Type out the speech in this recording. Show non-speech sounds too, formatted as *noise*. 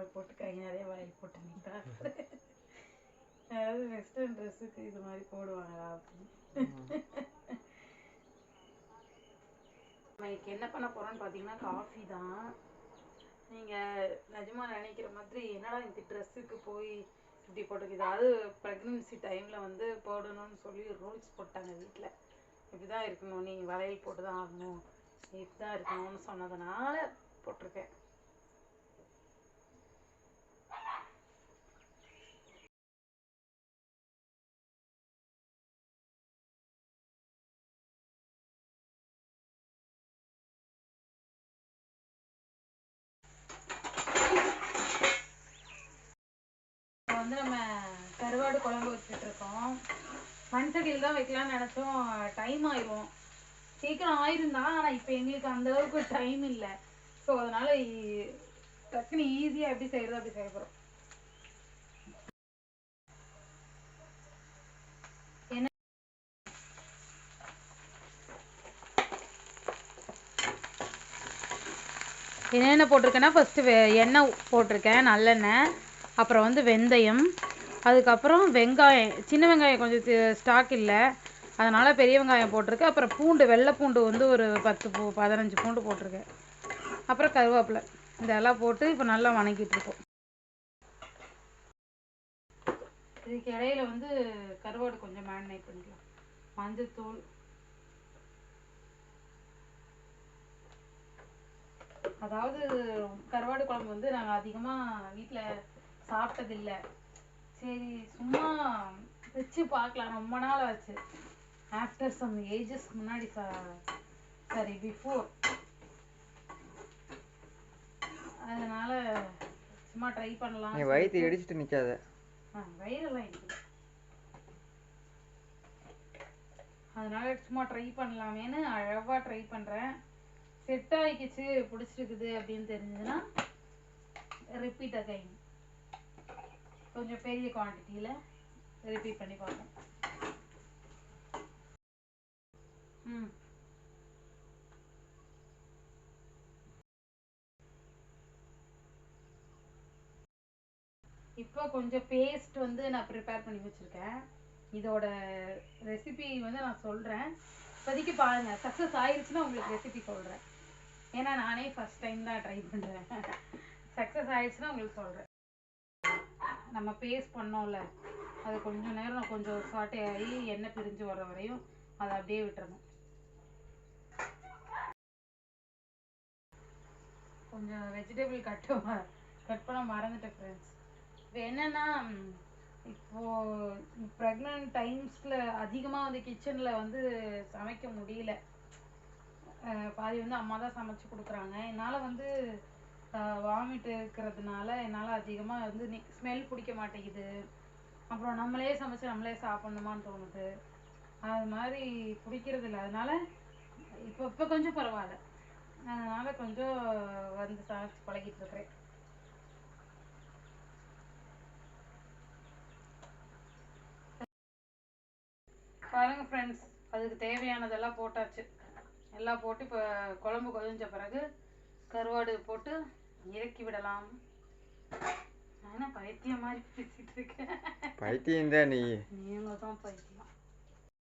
மாதிரி போட்டு கை நிறைய வாயில் போட்டு நின்றா அதாவது வெஸ்டர்ன் ட்ரெஸ்ஸுக்கு இது மாதிரி போடுவாங்களா அப்படின்னு. நம்ம இன்னைக்கு என்ன பண்ண போகிறோன்னு பார்த்தீங்கன்னா காஃபி தான். நீங்கள் நிஜமாக நினைக்கிற மாதிரி என்னடா இந்த ட்ரெஸ்ஸுக்கு போய் இப்படி போட்டுக்குது அதாவது ப்ரெக்னென்சி டைமில் வந்து போடணும்னு சொல்லி ரூல்ஸ் போட்டாங்க வீட்டில் இப்படி தான் இருக்கணும். நீ வளையல் போட்டு தான் ஆகணும். இப்படி தான் இருக்கணும்னு சொன்னதுனால போட்டிருக்கேன். வந்து நம்ம கருவாடு குழம்பு வச்சுட்டு இருக்கோம் மண் தான் வைக்கலாம்னு நினச்சோம். டைம் ஆயிரும். சீக்கிரம் ஆயிருந்தா ஆனால் இப்போ எங்களுக்கு அந்த அளவுக்கு டைம் இல்லை. ஸோ அதனால டக்குன்னு ஈஸியாக எப்படி செய்யறது அப்படி செய்ய போகிறோம் என்னென்ன போட்டிருக்கேன்னா ஃபஸ்ட்டு எண்ணெய் போட்டிருக்கேன் நல்லெண்ணெய். அப்புறம் வந்து வெந்தயம் அதுக்கப்புறம் வெங்காயம். சின்ன வெங்காயம் கொஞ்சம் ஸ்டாக் இல்லை. அதனால் பெரிய வெங்காயம் போட்டிருக்கேன் அப்புறம் பூண்டு வெள்ளை பூண்டு வந்து ஒரு பத்து பூ பதினஞ்சு பூண்டு போட்டிருக்கேன். அப்புறம் கருவேப்பிலை. இதெல்லாம் போட்டு இப்போ நல்லா வணங்கிட்டுருக்கோம் இதுக்கு இடையில வந்து கருவாடு கொஞ்சம் மேரினேட் பண்ணிக்கலாம். மஞ்சத்தூள். அதாவது கருவாடு குழம்பு வந்து நாங்கள் அதிகமாக வீட்டில் சாப்பிட்டதில்லை. சரி சும்மா வச்சு பார்க்கலாம். ரொம்ப நாள் ஆச்சு. ஆஃப்டர் சம் ஏஜஸ் முன்னாடி சாரி பிஃபோர் அதனால சும்மா ட்ரை பண்ணலாம் நீ வயிற்று இடிச்சிட்டு நிற்காத வயிறெல்லாம் இருக்குது அதனால சும்மா ட்ரை பண்ணலாமேன்னு அழகா ட்ரை பண்றேன். செட் ஆகிக்கிச்சு பிடிச்சிருக்குது அப்படின்னு தெரிஞ்சதுன்னா ரிப்பீட் அகைன் கொஞ்சம் பெரிய குவான்டிட்டியில் ரிப்பீட் பண்ணி பார்ப்போம். ம். இப்போ கொஞ்சம் பேஸ்ட் வந்து நான் ப்ரிப்பேர் பண்ணி வச்சுருக்கேன். இதோட ரெசிபி வந்து நான் சொல்கிறேன் இப்போதைக்கு பாருங்கள் சக்ஸஸ் ஆயிடுச்சுன்னா உங்களுக்கு ரெசிபி சொல்கிறேன் ஏன்னா நானே ஃபஸ்ட் டைம் தான் ட்ரை பண்ணுறேன் சக்ஸஸ் *laughs* ஆயிடுச்சுன்னா உங்களுக்கு சொல்கிறேன் நம்ம பேஸ்ட் பண்ணோம்ல அது கொஞ்சம் நேரம் கொஞ்சம் சாட்டே ஆகி எண்ணெய் பிரிஞ்சு வர வரையும் அதை அப்படியே விட்டுறணும். கொஞ்சம் வெஜிடபிள் கட் கட் பண்ண மறந்துட்டேன் ஃப்ரெண்ட்ஸ் இப்போ என்னென்னா இப்போது ப்ரெக்னென்ட் டைம்ஸில் அதிகமாக வந்து கிச்சனில் வந்து சமைக்க முடியல. பாதி வந்து அம்மா தான் சமைச்சு கொடுக்குறாங்க. என்னால் வந்து வாமிட் இருக்கிறதுனால என்னால் அதிகமாக வந்து ஸ்மெல் பிடிக்க மாட்டேங்குது. அப்புறம் நம்மளே சமைச்சு நம்மளே சாப்பிட்ணுமான்னு தோணுது. அது மாதிரி பிடிக்கிறது இல்லை. அதனால இப்போ இப்போ கொஞ்சம் பரவாயில்ல. அதனால கொஞ்சம் வந்து சமைச்சு பழகிட்டு இருக்கிறேன். பாருங்க ஃப்ரெண்ட்ஸ் அதுக்கு தேவையானதெல்லாம் போட்டாச்சு. எல்லாம் போட்டு இப்போ குழம்பு கொதிஞ்ச பிறகு கருவாடு போட்டு இறக்கி விடலாம். நான் என்ன பைத்தியம் மாதிரி பேசிட்டு இருக்கேன். பைத்தியம் தான் நீ. நீங்க தான் பைத்தியம்.